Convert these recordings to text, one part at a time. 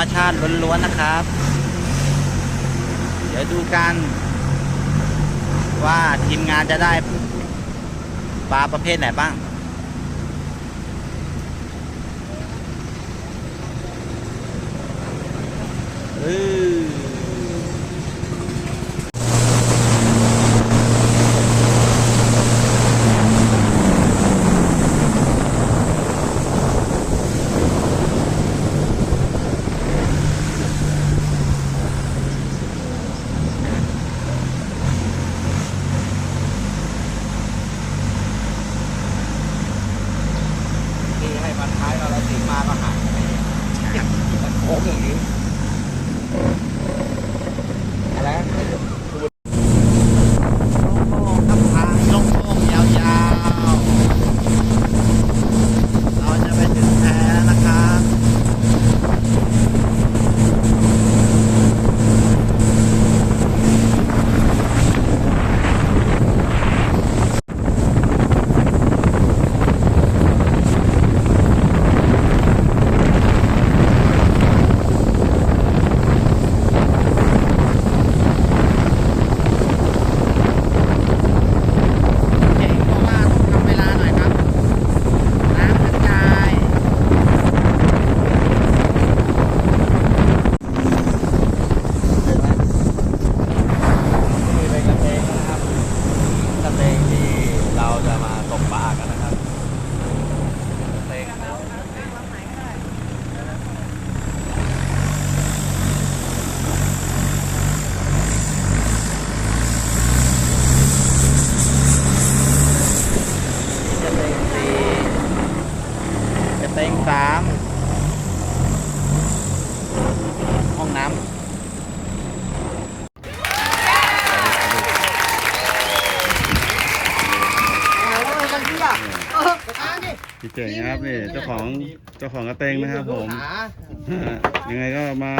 มชาติล้วนๆนะครับ เดี๋ยวดูกันว่าทีมงานจะได้ปลาประเภทไหนบ้าง อือ พี่เจ๋งครับนี่เจ้าของเจ้าของกระเตงนะครับผมยังไงก็มา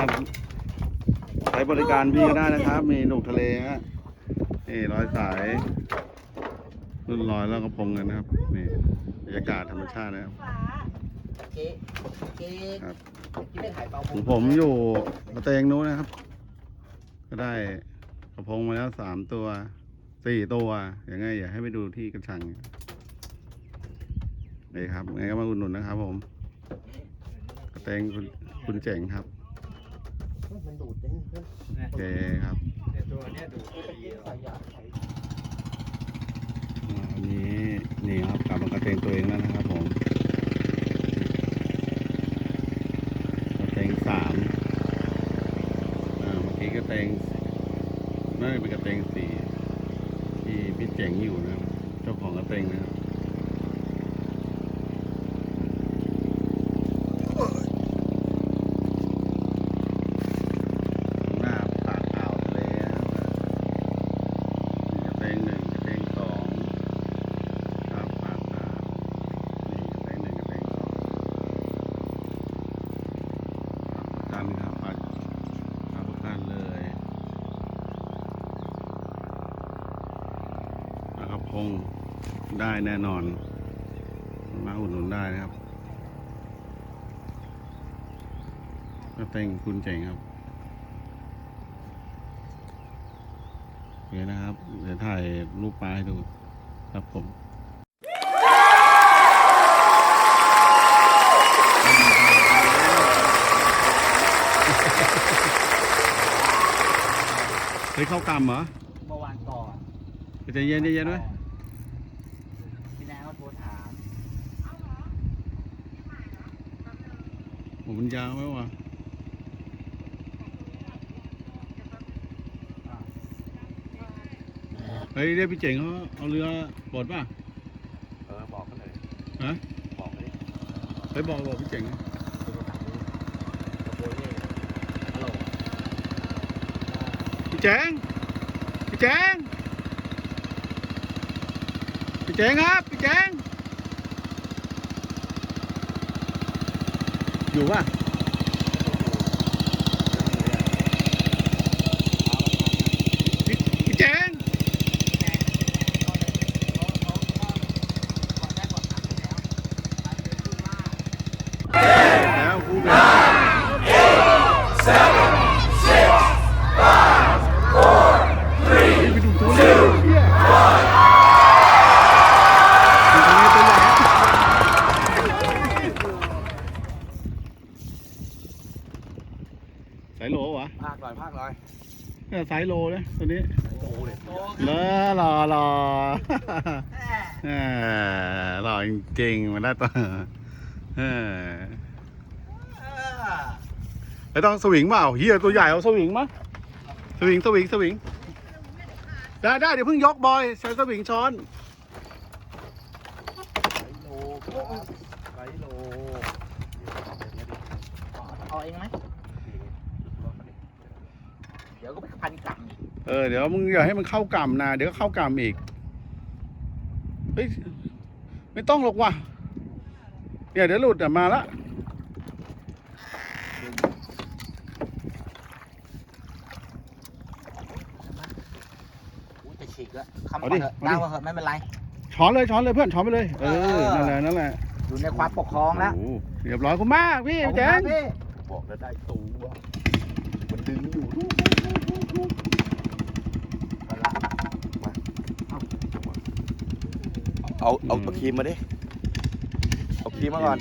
ใช้บริการพี่ก็ได้นะครับ มีหนุกทะเลฮะนี่ร้อยสายรุ่นร้อยแล้วก็พงกันนะครับนี่บรรยากาศธรรมชาตินะครับเจ๊เจ๊ครับที่ได้ขายเปาของผมอยู่กระเตงนู้นนะครับ ก็ได้กระพงมาแล้วสามตัวสี่ตัวยังไงอย่าให้ไปดูที่กระชัง นี่ครับไงก็มาอุดหนุนนะครับ ผมกระเตงคุณคุณเจ๋งครับมันดูดเองเพื่อนโอเคครับนี่ตัวเนี้ยดูดีใส่ยาใส่อ่าอันนี้นี่ครับกลับมากระเตงตัวเองแล้วนะครับผมกระเตงสามอ่าเมื่อกี้กระเตงน่าจะเป็นกระเตงสี่ที่พี่เจ๋งอยู่นะครับเจ้าของกระเตงนะครับหน้าปากอ่าวทะเลนะครับนี่กระเตงหนึ่งกระเตงสอง ครับปากปากนี่กระเตงหนึ่งกระเตงสอง ครับกันครับปากปากกันเลยปลากระพงได้แน่นอน มาอุดหนุนได้นะครับกระเตงคุณเจ๋งครับโอเคนะครับ เดี๋ยวถ่ายรูปปลาให้ดูครับผม ฮ้ยเข้ากรรมเหรอเมื่อวานก่อนใจเย็นใจเย็นไว้ยพี่แนางเขาโทรถามผมมันยาวไหมวะเฮ้ยเรียกพี่เจ๋งเขาเอาเรือปลดป่ะเออบอกเขาเลยฮะบอกเขาดิเฮ้ยบอกบอกพี่เจ๋งโทรถามดูกระโปรงนี่ฮัลโหล พี่เจ๋งพี่เจ๋งพี่เจ๋งครับ พี่เจ๋งอยู่ป่ะพี่พี่เจ๋งแล้วกูเดินไปดูตัวเลยเฮียตัวนี้ตัวใหญ่สายโหลวะ ภาคหน่อยภาคหน่อย เนี่ยสายโลเลยตัวนี้โอ้โหเด็ดเลอหล่อหล่อเออหล่อจริงๆมันได้ตัวเออไม่ต้องสวิงเปล่าเฮียตัวใหญ่เอาสวิงมั้ยสวิงสวิงสวิงได้ได้เดี๋ยวเพิ่งยกบอยใช้สวิงช้อนโลครับไซโลเอาเองไหมเดี๋ยวก็ไปพันกลับ เออเดี๋ยวมึงอย่าให้มันเข้ากล่ำนะเดี๋ยวก็เข้ากล่ำอีกเฮ้ยไม่ต้องหรอกว่ะเนี่ยเดี๋ยวหลุดอะมาละอุ้ยจะฉีกแล้วคำก่อนเถอะดาวมาเถอะไม่เป็นไรช้อนเลยช้อนเลยเพื่อนช้อนไปเลย เอเอออนั่นแหละนั่นแหละอยู่ในความปกครองแล้วโอ้โหเรียบร้อยคุณมากพี่ขอบคุณเจครันบพี่บอกแล้วได้ตัวมันดึงอยู่ เอาเอาเอาครีมมาดิเอาครีมมาก่อน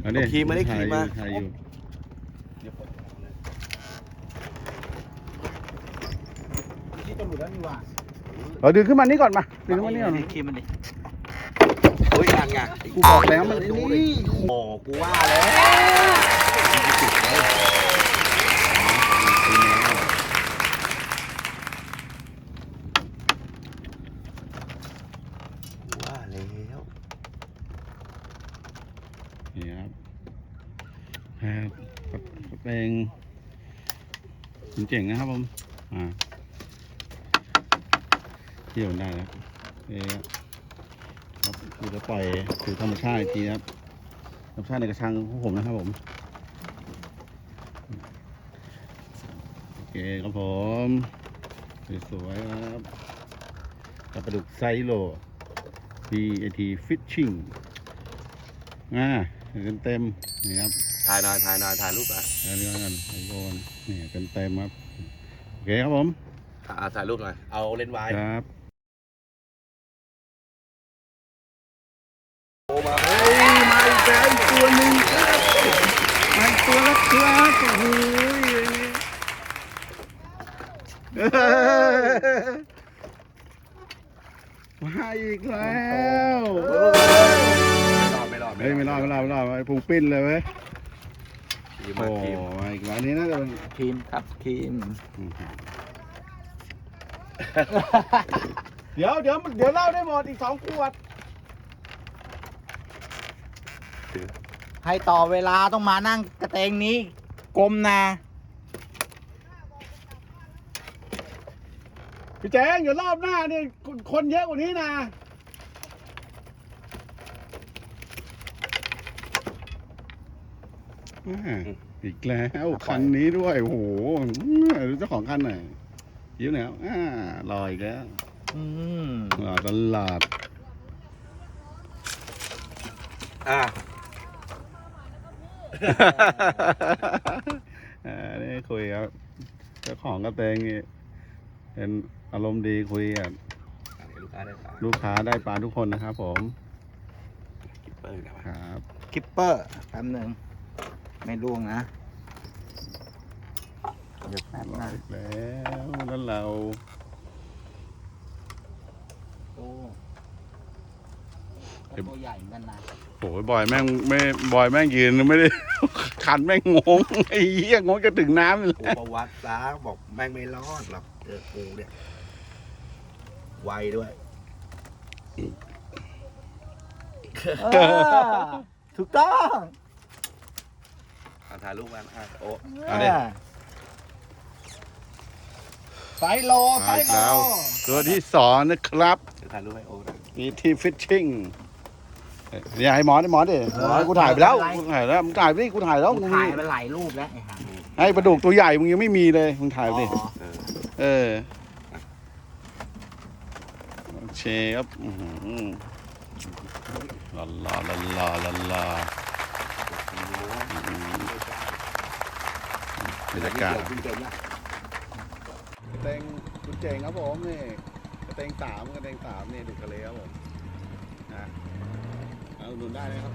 เอาดิเอาครีมมาดิถ่ยครีมมาอยู่ถ่ายอยู่ที่ตำรวจแล้วนี่ว่าเราดึงขึ้นมานี่ก่อนมาดึงขึ้นมานี่ก่อนคีมันดิโอ้ยงานงานกูบอกแล้วมันดูนี่ดิโอ้กูว่าแล้วกูว่าแล้ว นี่ครับครับเพลงคุณ เจ๋งนะครับผมอ่าเที่ยวได้แล้วเอ๊ะครับคือจะปล่อยสู่ธรรมชาติอีกทีครับธรรมชาติในกระชังของผมนะครับผมโอเคครับผมสวยๆครับกับปลาดุกไซโล BAT Fishing อ่าเต็มเต็มๆนี่ครับ ถ่ายหน่อยถ่ายหน่อยถ่ายรูปอะแล้วเรื่องกันไอโฟนนี่เต็มเต็มๆครับ โอเคครับผมอะถ่ายรูปหน่อย เอาเลนส์วายครับโอ้มาเฮ้ยมาอีกแล้วอีกตัวหนึ่งครับตัวละครับโอ้โหมาอีกแล้วไม่รอดเฮ้ยไม่รอดไม่รอดไม่รอดไอ้พุงปิ้นเลยเว้ย ทีมโอ้มาทีมมาอีกแล้วอันนี้น่าจะเป็นครีมครับครีมเดี๋ยวเดี๋ยวเดี๋ยวเล่าได้หมดอีกสองขวด ให้ต่อเวลาต้องมานั่งกระเตงนี้กลมนะ พี่แจ้งเดี๋ยวรอบหน้าเนี่ยคนเยอะกว่านี้นะ อ่าอีกแล้วคันนี้ด้วยโอ้โหดูเจ้าของคันหน่อยยิ้มหน่อยครับอ่ารออีกแล้วอืมรอตลอดอะอ่านี่คุยครับเจ้าของกระเตงนี่เป็นอารมณ์ดีคุยกับลูกค้าได้ตามลูกค้าได้ปลาทุกคนนะครับผมเปิดนะครับ คิปเปอร์แป๊บหนึ่ง ไม่ล่วงนะเดี๋ยวแป๊บรอนะอีกแล้วแล้วเราโอ้ก็ตัวใหญ่เหมือนกันนะโอ้ยบอยแม่งไม่บอยแม่งยืนไม่ได้คันแม่งงงไอ้เหี้ยงงจะถึงน้ำอยู่กูแล้วประวัติซะบอกแม่งไม่รอดหรอกเจอกูเนี่ยไวด้วยเออถูกต้องอะ ถ่ายรูปกันอะโอ้เอาดิไฟโลไฟมาอีกโลแล้วตัวที่สองนะครับเดี๋ยวถ่ายรูปให้โอ้นะมีทีฟิชชิ่งอย่าให้หมอดิหมอดิหมอกูถ่ายไปแล้วกูถ่ายแล้วมึงถ่ายไปดิกูถ่ายแล้วกูมึงถ่ายไปหลายรูปแล้วไอ้ห่าให้ปลาดุกตัวใหญ่มึงยังไม่มีเลยมึงถ่ายไปดิอ๋อเออเออโอเคครับอื้อหือลาลาลาลาลาลา บรรยากาศคุณเก่งนะเตงคุณเจงครับผมนี่กระเตงสามกระเตงสามนี่ดูทะเลครับผมนะเอาหนุนได้นะครับ